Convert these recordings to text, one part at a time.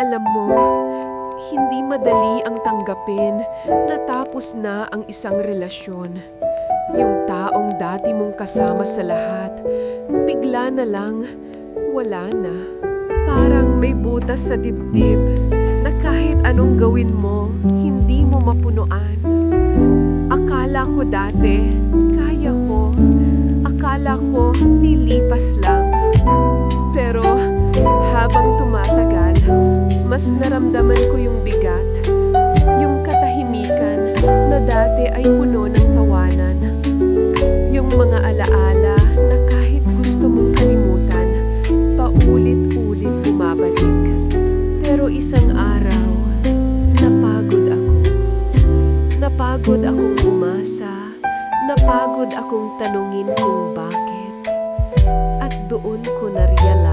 Alam mo, hindi madali ang tanggapin na tapos na ang isang relasyon. Yung taong dati mong kasama sa lahat, bigla na lang, wala na. Parang may butas sa dibdib na kahit anong gawin mo, hindi mo mapunuan. Akala ko dati, kaya ko. Akala ko, nilipas lang. Mas naramdaman ko yung bigat. Yung katahimikan na dati ay puno ng tawanan. Yung mga alaala na kahit gusto mong kalimutan, paulit-ulit bumabalik. Pero isang araw, napagod ako. Napagod akong umasa. Napagod akong tanungin kung bakit. At doon ko na-realize,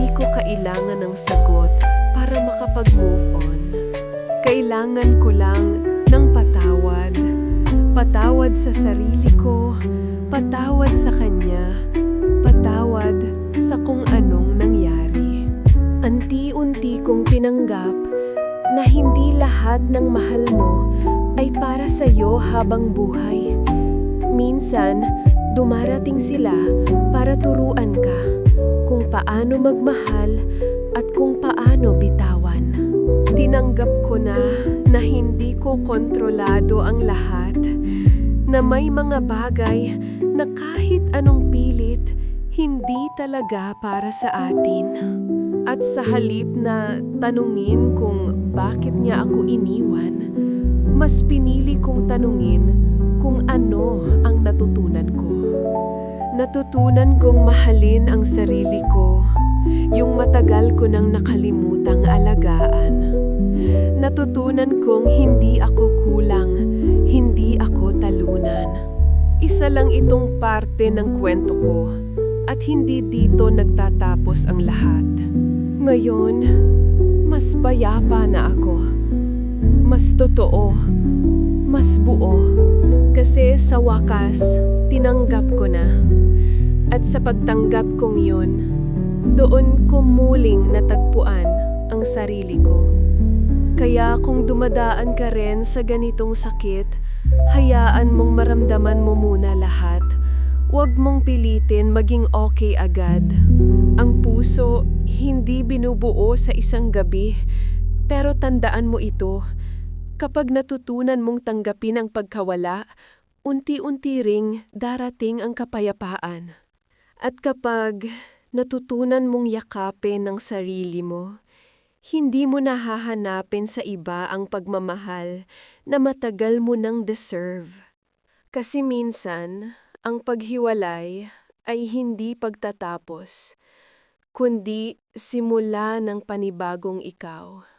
hindi ko kailangan ng sagot para makapag-move on. Kailangan ko lang ng patawad. Patawad sa sarili ko, patawad sa kanya, patawad sa kung anong nangyari. Anti-unti kong tinanggap na hindi lahat ng mahal mo ay para sa iyo habang buhay. Minsan, dumarating sila para turuan ka kung paano magmahal at kung paano bitawan. Tinanggap ko na na hindi ko kontrolado ang lahat, na may mga bagay na kahit anong pilit, hindi talaga para sa atin. At sa halip na tanungin kung bakit niya ako iniwan, mas pinili kong tanungin kung ano ang natutunan ko. Natutunan kong mahalin ang sarili ko, yung matagal ko nang nakalimutang alagaan. Natutunan kong hindi ako kulang, hindi ako talunan. Isa lang itong parte ng kwento ko at hindi dito nagtatapos ang lahat. Ngayon, mas bayapa na ako. Mas totoo, mas buo. Kasi sa wakas, tinanggap ko na. At sa pagtanggap kong yun, doon ko muling natagpuan ang sarili ko. Kaya kung dumadaan ka rin sa ganitong sakit, hayaan mong maramdaman mo muna lahat. Huwag mong pilitin maging okay agad. Ang puso hindi binubuo sa isang gabi, pero tandaan mo ito. Kapag natutunan mong tanggapin ang pagkawala, unti-unti ring darating ang kapayapaan. At kapag natutunan mong yakapin ang sarili mo, hindi mo nahahanapin sa iba ang pagmamahal na matagal mo nang deserve. Kasi minsan, ang paghiwalay ay hindi pagtatapos, kundi simula ng panibagong ikaw.